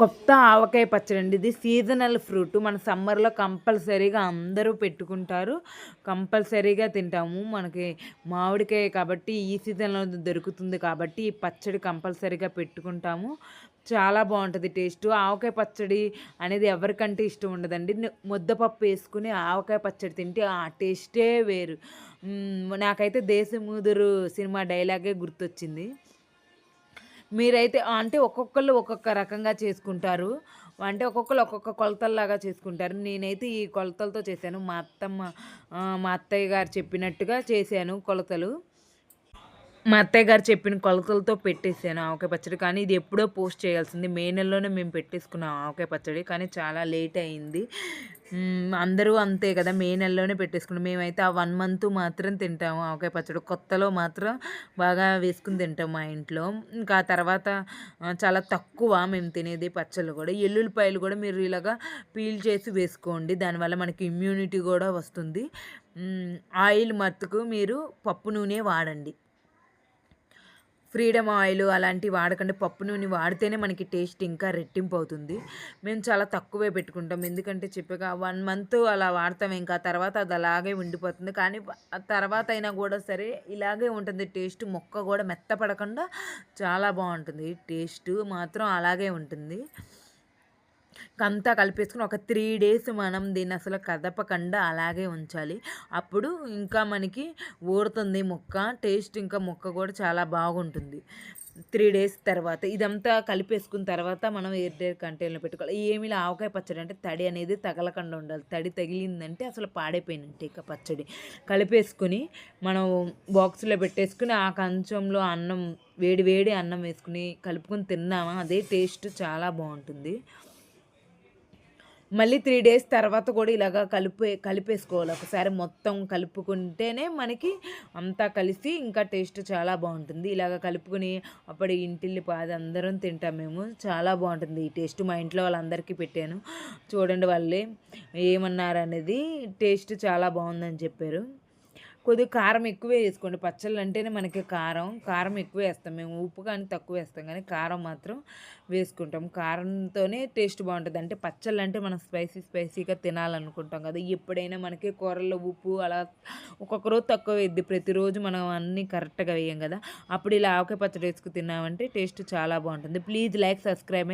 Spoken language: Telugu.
కొత్త ఆవకాయ పచ్చడి అండి. ఇది సీజనల్ ఫ్రూట్. మన సమ్మర్లో కంపల్సరీగా అందరూ పెట్టుకుంటారు. కంపల్సరీగా తింటాము. మనకి మామిడికాయ కాబట్టి ఈ సీజన్లో దొరుకుతుంది కాబట్టి ఈ పచ్చడి కంపల్సరీగా పెట్టుకుంటాము. చాలా బాగుంటుంది టేస్ట్. ఆవకాయ పచ్చడి అనేది ఎవరికంటే ఇష్టం ఉండదండి. ముద్దపప్పు వేసుకుని ఆవకాయ పచ్చడి తింటే ఆ టేస్టే వేరు. నాకైతే దేశముదురు సినిమా డైలాగే గుర్తొచ్చింది. మీరైతే అంటే ఒక్కొక్కళ్ళు ఒక్కొక్క రకంగా చేసుకుంటారు. అంటే ఒక్కొక్కరు ఒక్కొక్క కొలతల్లాగా చేసుకుంటారు. నేనైతే ఈ కొలతలతో చేశాను. మా అత్తమ్మ మా అత్తయ్య గారు చెప్పినట్టుగా చేశాను కొలతలు. మా అత్తయ్య గారు చెప్పిన కొలతలతో పెట్టేసాను ఆవకాయ పచ్చడి. కానీ ఇది ఎప్పుడో పోస్ట్ చేయాల్సింది. మే నెలలోనే మేము పెట్టేసుకున్నాం ఆవకాయ పచ్చడి. కానీ చాలా లేట్ అయింది. అందరూ అంతే కదా మే నెలలోనే పెట్టేసుకున్నాం. మేమైతే ఆ వన్ మంత్ మాత్రం తింటాము ఆవకాయ పచ్చడి. కొత్తలో మాత్రం బాగా వేసుకుని తింటాం మా ఇంట్లో. ఇంకా ఆ తర్వాత చాలా తక్కువ మేము తినేది పచ్చళ్ళు కూడా. ఎల్లుల్లిపాయలు కూడా మీరు ఇలాగా పీల్ చేసి వేసుకోండి. దానివల్ల మనకి ఇమ్యూనిటీ కూడా వస్తుంది. ఆయిల్ మత్తుకు మీరు పప్పు నూనె వాడండి. ఫ్రీడమ్ ఆయిల్ అలాంటివి వాడకండి. పప్పు నూనె వాడితేనే మనకి టేస్ట్ ఇంకా రెట్టింపు అవుతుంది. మేము చాలా తక్కువే పెట్టుకుంటాం. ఎందుకంటే చెప్పగా వన్ మంత్ అలా వాడతాం ఇంకా. తర్వాత అది అలాగే ఉండిపోతుంది. కానీ తర్వాత అయినా కూడా సరే ఇలాగే ఉంటుంది. టేస్ట్ మొక్క కూడా మెత్తపడకుండా చాలా బాగుంటుంది. టేస్ట్ మాత్రం అలాగే ఉంటుంది. అంతా కలిపేసుకుని ఒక త్రీ డేస్ మనం దీన్ని అసలు కదపకుండా అలాగే ఉంచాలి. అప్పుడు ఇంకా మనకి ఊరుతుంది ముక్క టేస్ట్ ఇంకా ముక్క కూడా చాలా బాగుంటుంది. త్రీ డేస్ తర్వాత ఇదంతా కలిపేసుకున్న తర్వాత మనం ఎయిర్ డేర్ కంటైనర్లో పెట్టుకోవాలి. ఏమి ఆవకాయ పచ్చడి అంటే తడి అనేది తగలకుండా ఉండాలి. తడి తగిలిందంటే అసలు పాడైపోయినట్టు ఇక పచ్చడి. కలిపేసుకుని మనం బాక్స్లో పెట్టేసుకుని ఆ కంచంలో అన్నం వేడి వేడి అన్నం వేసుకుని కలుపుకొని తిన్నామా అదే టేస్ట్ చాలా బాగుంటుంది. మళ్ళీ త్రీ డేస్ తర్వాత కూడా ఇలాగా కలిపే కలిపేసుకోవాలి. ఒకసారి మొత్తం కలుపుకుంటేనే మనకి అంతా కలిసి ఇంకా టేస్ట్ చాలా బాగుంటుంది. ఇలాగ కలుపుకుని అప్పుడు ఇంటిల్లి పాది అందరం తింటాం మేము. చాలా బాగుంటుంది ఈ టేస్ట్ మా ఇంట్లో వాళ్ళందరికీ పెట్టాను. చూడండి వాళ్ళే ఏమన్నారు అనేది టేస్ట్ చాలా బాగుందని చెప్పారు. కొద్దిగా కారం ఎక్కువే వేసుకోండి. పచ్చళ్ళు అంటేనే మనకి కారం కారం ఎక్కువ వేస్తాం. మేము ఉప్పు కానీ తక్కువ వేస్తాం. కానీ కారం మాత్రం వేసుకుంటాం. కారంతోనే టేస్ట్ బాగుంటుంది. అంటే పచ్చళ్ళు అంటే మనం స్పైసీ స్పైసీగా తినాలనుకుంటాం కదా. ఎప్పుడైనా మనకి కూరల్లో ఉప్పు అలా ఒక్కొక్క రోజు తక్కువ వేద్ది ప్రతిరోజు మనం అన్నీ కరెక్ట్గా వేయం కదా. అప్పుడు ఇలా ఆవకాయ పచ్చడి వేసుకు తిన్నామంటే టేస్ట్ చాలా బాగుంటుంది. Please like subscribe.